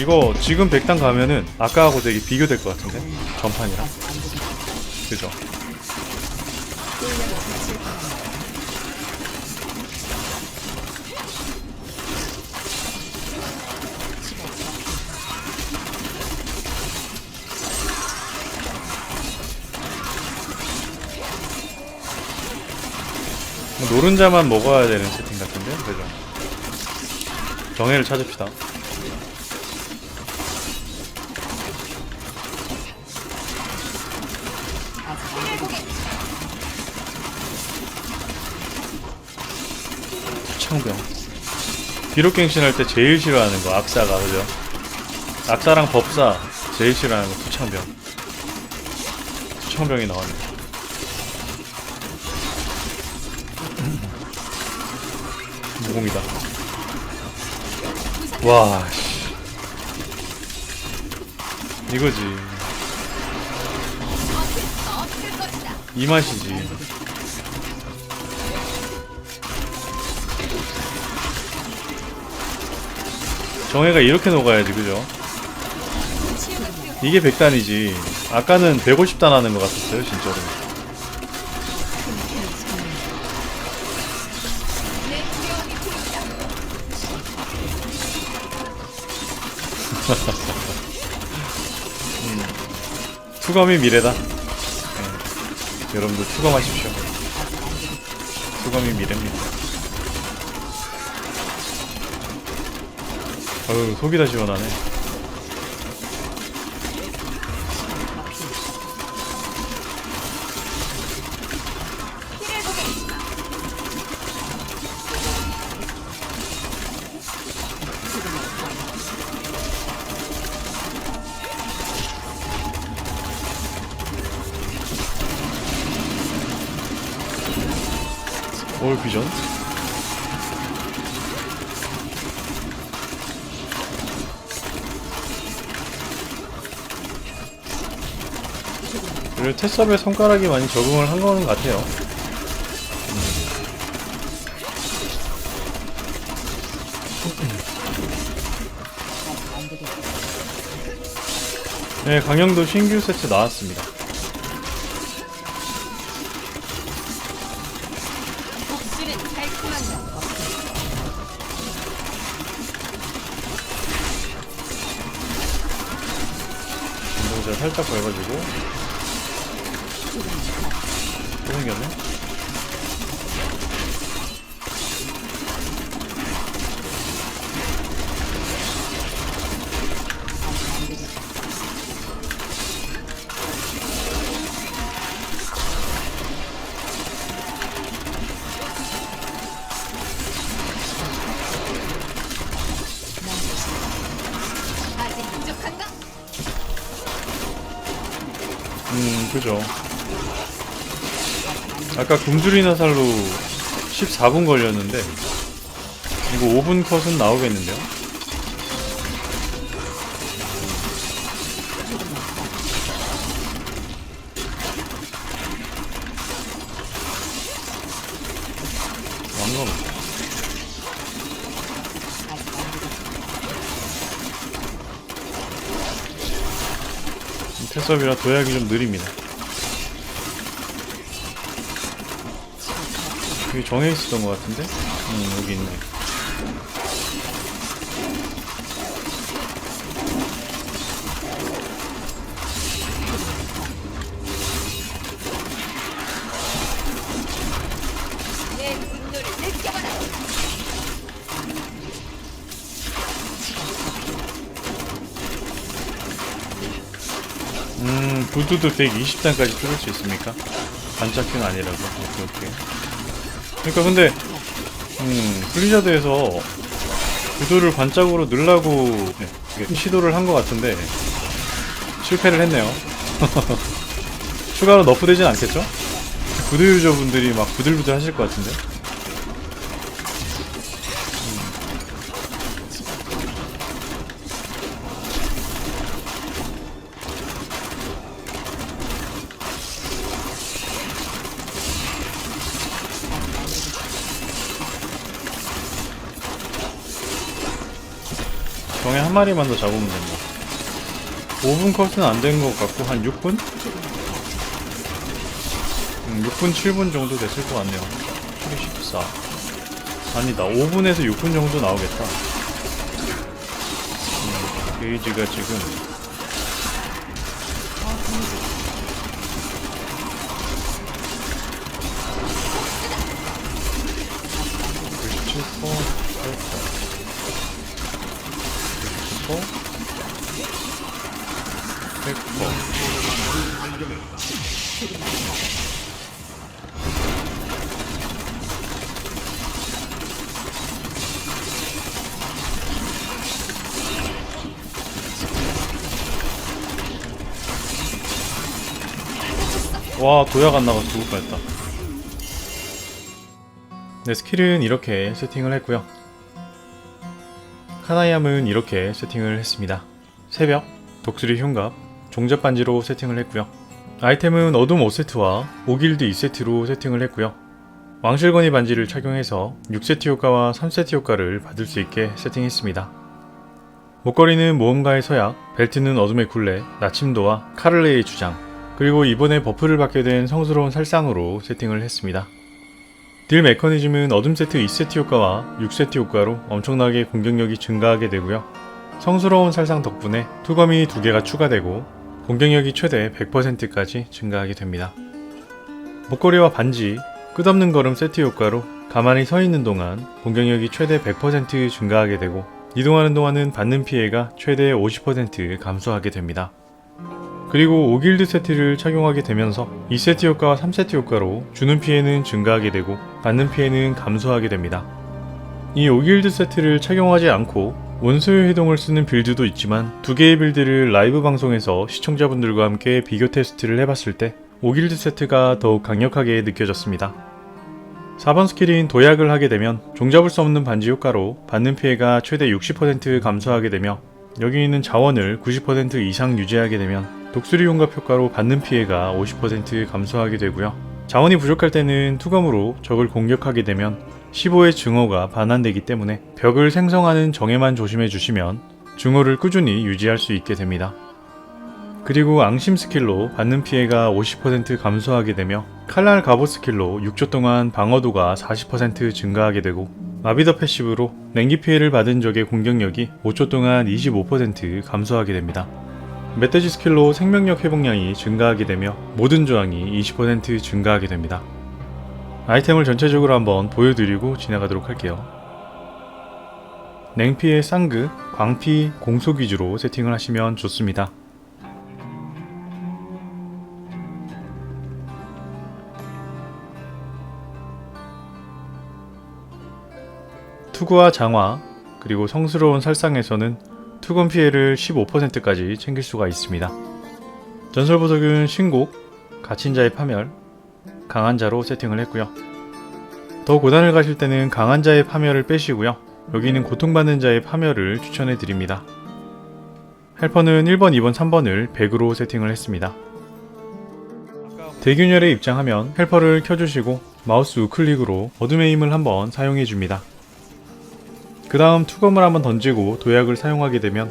이거 지금 100단 가면은 아까하고 되게 비교될 것 같은데 전판이랑 그죠? 뭐 노른자만 먹어야 되는 세팅 같은데 그죠? 정해를 찾읍시다. 창병. 비록갱신 할 때 제일 싫어하는 거 악사가 그죠? 악사랑 법사 제일 싫어하는 거 투창병. 투창병이 나왔네. 무공이다. 와, 씨. 이거지. 이 맛이지. 정해가 이렇게 녹아야지, 그죠? 이게 100단이지. 아까는 150단 하는 것 같았어요, 진짜로. 투검이 미래다. 네. 여러분들 투검하십시오. 투검이 미래입니다. 어우 속이 다 시원하네. 올 비전? 그리고 테스업에 손가락이 많이 적응을 한 거는 같아요. 네, 강영도 신규 세트 나왔습니다. 운동자 살짝 밟아주고. 또 생겼네 그죠 아까 굶주리나 살로 14분 걸렸는데 이거 5분 컷은 나오겠는데요? 왕건 테스업이라 도약이 좀 느립니다. 여기 정해 있었던 것 같은데? 음, 여기 있네. 음, 부두도 120단까지 뚫을 수 있습니까? 반짝기는 아니라고. 오케이, 오케이. 그러니까 근데, 음, 블리자드에서 부두를 반짝으로 넣으려고 네, 시도를 한 것 같은데, 실패를 했네요. 추가로 너프되진 않겠죠? 부두 유저분들이 막 부들부들 하실 것 같은데? 한 마리만 더 잡으면 된다. 5분 컷은 안 된 것 같고 한 6분? 음, 6분 7분 정도 됐을 것 같네요. 14 아니다 5분에서 6분 정도 나오겠다. 음, 게이지가 지금 와 도약 안 나가서 죽을 뻔했다. 네 스킬은 이렇게 세팅을 했고요. 카나이암은 이렇게 세팅을 했습니다. 새벽, 독수리 흉갑, 종잡 반지로 세팅을 했고요. 아이템은 어둠 5세트와 오길드 2세트로 세팅을 했고요. 왕실거니 반지를 착용해서 6세트 효과와 3세트 효과를 받을 수 있게 세팅했습니다. 목걸이는 모험가의 서약, 벨트는 어둠의 굴레, 나침도와 카를레의 주장 그리고 이번에 버프를 받게 된 성스러운 살상으로 세팅을 했습니다. 딜 메커니즘은 어둠 세트 2세트 효과와 6세트 효과로 엄청나게 공격력이 증가하게 되고요. 성스러운 살상 덕분에 투검이 두 개가 추가되고 공격력이 최대 100%까지 증가하게 됩니다. 목걸이와 반지, 끝없는 걸음 세트 효과로 가만히 서 있는 동안 공격력이 최대 100% 증가하게 되고 이동하는 동안은 받는 피해가 최대 50% 감소하게 됩니다. 그리고 5길드 세트를 착용하게 되면서 2세트 효과와 3세트 효과로 주는 피해는 증가하게 되고 받는 피해는 감소하게 됩니다. 이 5길드 세트를 착용하지 않고 원소의 회동을 쓰는 빌드도 있지만 두 개의 빌드를 라이브 방송에서 시청자분들과 함께 비교 테스트를 해봤을 때 5길드 세트가 더욱 강력하게 느껴졌습니다. 4번 스킬인 도약을 하게 되면 종잡을 수 없는 반지 효과로 받는 피해가 최대 60% 감소하게 되며 여기 있는 자원을 90% 이상 유지하게 되면 독수리 용갑 효과로 받는 피해가 50% 감소하게 되고요. 자원이 부족할 때는 투검으로 적을 공격하게 되면 15의 증오가 반환되기 때문에 벽을 생성하는 정에만 조심해 주시면 증오를 꾸준히 유지할 수 있게 됩니다. 그리고 앙심 스킬로 받는 피해가 50% 감소하게 되며 칼날 갑옷 스킬로 6초 동안 방어도가 40% 증가하게 되고 마비더 패시브로 냉기 피해를 받은 적의 공격력이 5초 동안 25% 감소하게 됩니다. 멧돼지 스킬로 생명력 회복량이 증가하게 되며 모든 저항이 20% 증가하게 됩니다. 아이템을 전체적으로 한번 보여드리고 지나가도록 할게요. 냉피의 쌍그, 광피, 공속 위주로 세팅을 하시면 좋습니다. 투구와 장화, 그리고 성스러운 살상에서는 투건 피해를 15%까지 챙길 수가 있습니다. 전설 보석은 신곡, 갇힌 자의 파멸, 강한 자로 세팅을 했고요. 더 고단을 가실 때는 강한 자의 파멸을 빼시고요. 여기는 고통받는 자의 파멸을 추천해 드립니다. 헬퍼는 1번, 2번, 3번을 100으로 세팅을 했습니다. 대균열에 입장하면 헬퍼를 켜주시고 마우스 우클릭으로 어둠의 힘을 한번 사용해 줍니다. 그 다음 투검을 한번 던지고 도약을 사용하게 되면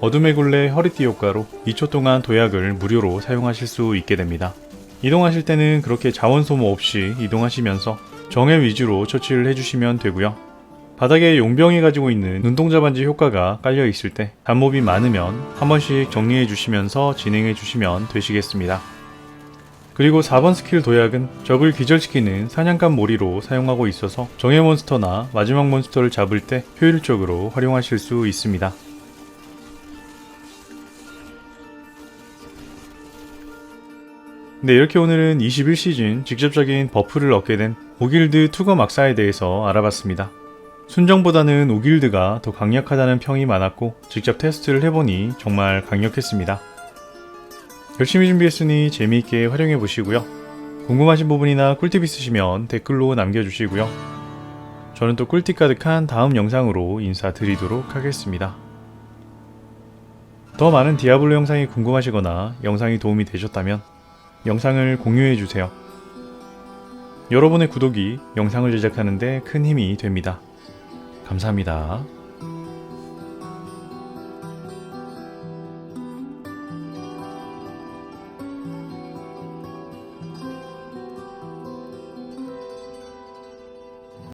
어둠의 굴레 허리띠 효과로 2초 동안 도약을 무료로 사용하실 수 있게 됩니다. 이동하실 때는 그렇게 자원 소모 없이 이동하시면서 정해 위주로 처치를 해주시면 되고요. 바닥에 용병이 가지고 있는 눈동자 반지 효과가 깔려 있을 때 잡몹이 많으면 한 번씩 정리해 주시면서 진행해 주시면 되시겠습니다. 그리고 4번 스킬 도약은 적을 기절시키는 사냥감 몰이로 사용하고 있어서 정예 몬스터나 마지막 몬스터를 잡을 때 효율적으로 활용하실 수 있습니다. 네, 이렇게 오늘은 21시즌 직접적인 버프를 얻게 된 오길드 투거 막사에 대해서 알아봤습니다. 순정보다는 오길드가 더 강력하다는 평이 많았고 직접 테스트를 해보니 정말 강력했습니다. 열심히 준비했으니 재미있게 활용해 보시고요. 궁금하신 부분이나 꿀팁 있으시면 댓글로 남겨주시고요. 저는 또 꿀팁 가득한 다음 영상으로 인사드리도록 하겠습니다. 더 많은 디아블로 영상이 궁금하시거나 영상이 도움이 되셨다면 영상을 공유해 주세요. 여러분의 구독이 영상을 제작하는데 큰 힘이 됩니다. 감사합니다.